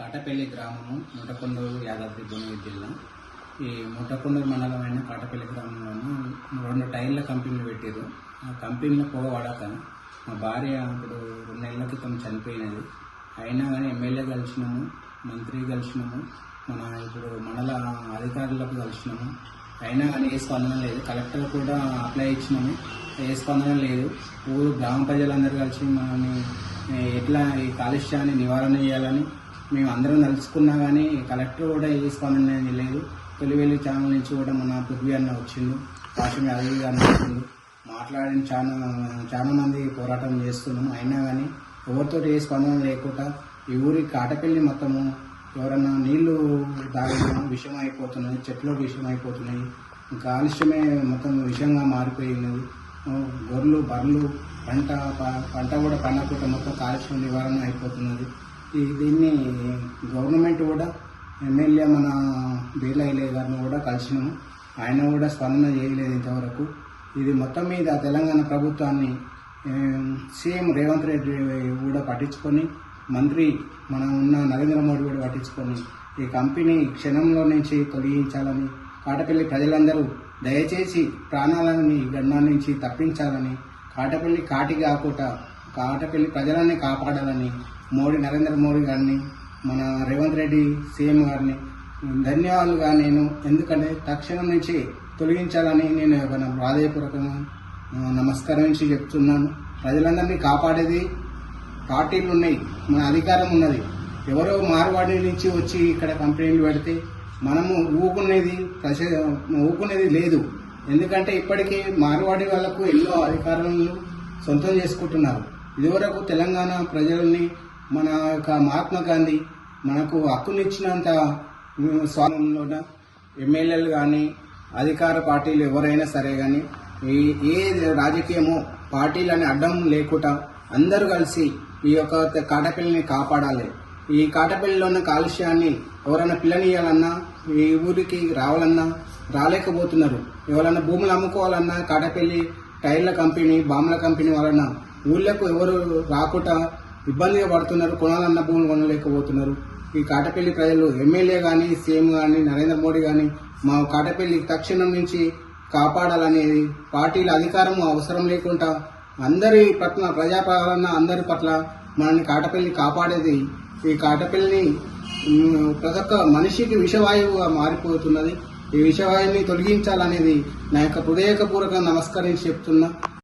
కాటపల్లి గ్రామము ముటకొండూరు యాదాద్రి భువనగిరి జిల్లా. ఈ ముటకొండూరు మండలమైన కాటపల్లి గ్రామంలోనూ రెండు టైర్ల కంపెనీలు పెట్టారు ఆ కంపెనీలో పొగ వాడాక. మా భార్య ఇప్పుడు రెండు నెలల క్రితం చనిపోయినది. అయినా కానీ ఎమ్మెల్యే కలిసినాము మంత్రి కలిసినాము మన ఇప్పుడు మండల అధికారులకు కలిసినాము. అయినా కానీ ఏ స్పందన లేదు. కలెక్టర్ కూడా అప్లై ఇచ్చినాము. ఏ స్పందన లేదు. ఊరు గ్రామ ప్రజలందరూ కలిసి మనల్ని ఎట్లా ఈ కాలుష్యాన్ని నివారణ చేయాలని మేము అందరం తలుచుకున్నా కానీ కలెక్టర్ కూడా ఏ స్పందన అనేది లేదు. తొలివేలి ఛానల్ నుంచి కూడా మన పృథ్వీ అన్న వచ్చిండు. కాశీ యాదవ్ గారు వచ్చిండు మాట్లాడిన చాలా చాలా మంది పోరాటం చేస్తున్నాం. అయినా కానీ ఎవరితో ఏ స్పందన లేకుండా ఈ ఊరి కాటపల్లి మొత్తము ఎవరన్నా నీళ్ళు తాగినా విషం అయిపోతున్నాయి చెట్లు విషయం అయిపోతున్నాయి. కాలుష్యమే మొత్తం విషంగా మారిపోయినది గొర్రెలు బర్రెలు పంట పంట కూడా పండకుండా మొత్తం కాలుష్యం నివారణ అయిపోతున్నది. ఈ దీన్ని గవర్నమెంట్ కూడా ఎమ్మెల్యే మన బీర్లైలే గారిని కూడా కలిసినాము. ఆయన కూడా స్పందన చేయలేదు ఇంతవరకు. ఇది మొత్తం మీద తెలంగాణ ప్రభుత్వాన్ని సీఎం రేవంత్ రెడ్డి కూడా పట్టించుకొని మంత్రి మన ఉన్న నరేంద్ర మోడీ కూడా పట్టించుకొని ఈ కంపెనీ క్షణంలో నుంచి తొలగించాలని కాటపల్లి ప్రజలందరూ దయచేసి ప్రాణాలని గండాల నుంచి తప్పించాలని కాటపల్లి కాటి కాకుండా కాటపల్లి ప్రజలని కాపాడాలని మోడీ నరేంద్ర మోడీ గారిని మన రేవంత్ రెడ్డి సీఎం గారిని ధన్యవాదాలుగా నేను ఎందుకంటే తక్షణం నుంచి తొలగించాలని నేను ఒక హృదయపూర్వకంగా నమస్కరించి చెప్తున్నాను. ప్రజలందరినీ కాపాడేది పార్టీలు ఉన్నాయి మన అధికారం ఉన్నది. ఎవరో మార్వాడి నుంచి వచ్చి ఇక్కడ కంప్లైంట్లు పెడితే మనము ఊకునేది ప్రజ ఊకునేది లేదు. ఎందుకంటే ఇప్పటికీ మార్వాడి వాళ్ళకు ఎన్నో అధికారాలను సొంతం చేసుకుంటున్నారు. ఇదివరకు తెలంగాణ ప్రజల్ని మన యొక్క మహాత్మా గాంధీ మనకు హక్కునిచ్చినంత ఉమ్, ఎమ్మెల్యేలు కానీ అధికార పార్టీలు ఎవరైనా సరే కానీ ఏ ఏ రాజకీయమో పార్టీలని అడ్డం లేకుండా అందరూ కలిసి ఈ యొక్క కాటపిల్లని కాటపల్లిని కాపాడాలి. ఈ కాటపల్లిలో ఉన్న కాలుష్యాన్ని ఎవరైనా పిల్లనియాలన్నా ఈ ఊరికి రావాలన్నా రాలేకపోతున్నారు. ఎవరైనా భూములు అమ్ముకోవాలన్నా కాటపల్లి టైర్ల కంపెనీ బాంబుల కంపెనీ వలన ఊళ్ళకు ఎవరు రాకుండా ఇబ్బందిగా పడుతున్నారు కొనాలన్న భూములు కొనలేకపోతున్నారు. ఈ కాటపల్లి ప్రజలు ఎమ్మెల్యే కానీ సీఎం కానీ నరేంద్ర మోడీ కానీ మా కాటపల్లి తక్షణం నుంచి కాపాడాలనేది పార్టీల అధికారం అవసరం లేకుండా అందరి పట్ల ప్రజాపాలన అందరి పట్ల మనల్ని కాటపల్లి కాపాడేది. ఈ కాటపల్లిని ప్రతి ఒక్క మనిషికి విషవాయువుగా మారిపోతున్నది. ఈ విషవాయువుని తొలగించాలనేది నా యొక్క హృదయపూర్వక నమస్కరించి చెప్తున్నా.